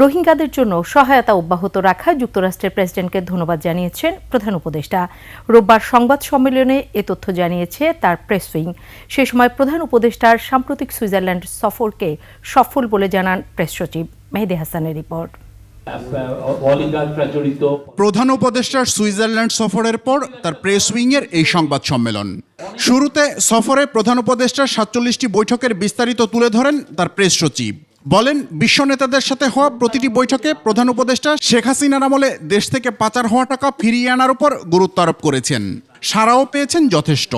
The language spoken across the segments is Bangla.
রোহিঙ্গাদের জন্য সহায়তা অব্যাহত রাখায় যুক্তরাষ্ট্রের প্রেসিডেন্টকে ধন্যবাদ জানিয়েছেন প্রধান উপদেষ্টা। রোববার সংবাদ সম্মেলনে এ তথ্য জানিয়েছে তার প্রেস উইং। সে সময় প্রধান উপদেষ্টার সাম্প্রতিক সুইজারল্যান্ড সফরকে সফল বলে জানান প্রেস সচিব মেহেদি হাসানের রিপোর্ট। প্রধান উপদেষ্টার সুইজারল্যান্ড সফরের পর তার প্রেস উইংয়ের এই সংবাদ সম্মেলন। শুরুতে সফরে প্রধান উপদেষ্টার সাতচল্লিশটি বৈঠকের বিস্তারিত তুলে ধরেন তার প্রেস সচিব। বলেন, বিশ্ব নেতাদের সাথে হওয়া প্রতিটি বৈঠকে প্রধান উপদেষ্টা শেখ হাসিনার আমলে দেশ থেকে পাচার হওয়া টাকা ফিরিয়ে আনার উপর গুরুত্ব আরোপ করেছেন। সারাও পেয়েছেন যথেষ্ট।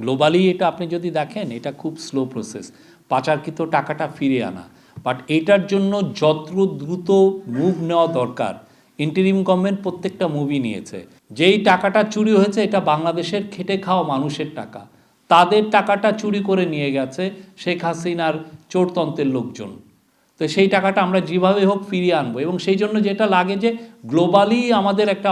গ্লোবালি এটা আপনি যদি দেখেন, এটা খুব স্লো প্রসেস পাচারকৃত টাকাটা ফিরিয়ে আনা। বাট এটার জন্য যত দ্রুত মুভ নেওয়া দরকার। ইন্টারিম গভর্নমেন্ট প্রত্যেকটা মুভি নিয়েছে। যেই টাকাটা চুরি হয়েছে, এটা বাংলাদেশের খেটে খাওয়া মানুষের টাকা। তাদের টাকাটা চুরি করে নিয়ে গেছে শেখ হাসিনার চোরতন্ত্রের লোকজন। তো সেই টাকাটা আমরা যেভাবে হোক ফিরিয়ে আনব। এবং সেই জন্য যেটা লাগে যে গ্লোবালি আমাদের একটা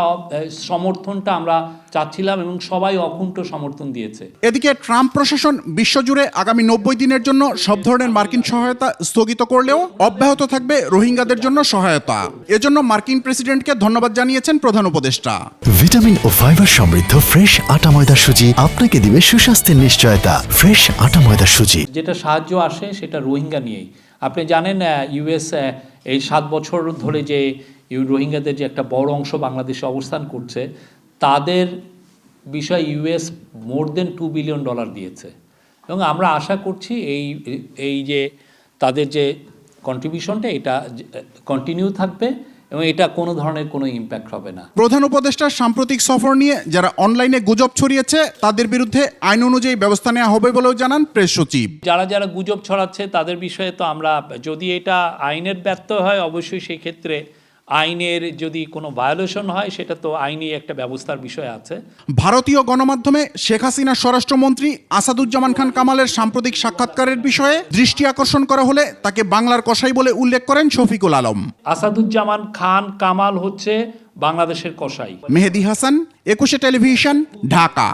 সমর্থনটা আমরা চাচ্ছিলাম এবং সবাই অকুণ্ঠ সমর্থন দিয়েছে। এদিকে ট্রাম্প প্রশাসন বিশ্বজুড়ে আগামী নব্বই দিনের জন্য সব ধরনের মার্কিন সহায়তা স্থগিত করলেও অব্যাহত থাকবে রোহিঙ্গাদের জন্য সহায়তা। এজন্য মার্কিন প্রেসিডেন্টকে ধন্যবাদ জানিয়েছেন প্রধান উপদেষ্টা। ভিটামিন ও ফাইবার সমৃদ্ধ ফ্রেশ আটা ময়দা সুজি আপনাকে দিবে সুস্বাস্থ্যের নিশ্চয়তা। ফ্রেশ আটা ময়দা সুজি। যেটা সাহায্য আসে সেটা রোহিঙ্গা নিয়েই। আপনি জানেন ইউএস এই সাত বছর ধরে যে রোহিঙ্গাদের যে একটা বড় অংশ বাংলাদেশে অবস্থান করছে, তাদের বিষয়ে US more then two billion dollar দিয়েছে। এবং আমরা আশা করছি এই এই যে তাদের যে কন্ট্রিবিউশনটা এটা কন্টিনিউ থাকবে। এবং এটা কোনো ধরনের কোনো ইম্প্যাক্ট হবে না। প্রধান উপদেষ্টার সাম্প্রতিক সফর নিয়ে যারা অনলাইনে গুজব ছড়িয়েছে তাদের বিরুদ্ধে আইন অনুযায়ী ব্যবস্থা নেওয়া হবে বলেও জানান প্রেস সচিব। যারা যারা গুজব ছড়াচ্ছে তাদের বিষয়ে তো আমরা যদি এটা আইনের ব্যর্থ হয় অবশ্যই সেই ক্ষেত্রে আইনের যদি কোনো ভায়োলেশন হয় সেটা তো আইনি একটা ব্যবস্থার বিষয় আছে। ভারতীয় গণমাধ্যমে শেখ হাসিনার স্বরাষ্ট্রমন্ত্রী আসাদুজ্জামান খান কামালের সাম্প্রতিক সাক্ষাৎকারের বিষয়ে দৃষ্টি আকর্ষণ করা হলে তাকে বাংলার কসাই বলে উল্লেখ করেন শফিকুল আলম। আসাদুজ্জামান খান কামাল হচ্ছে বাংলাদেশের কসাই। মেহেদি হাসান একুশে টেলিভিশন ঢাকা।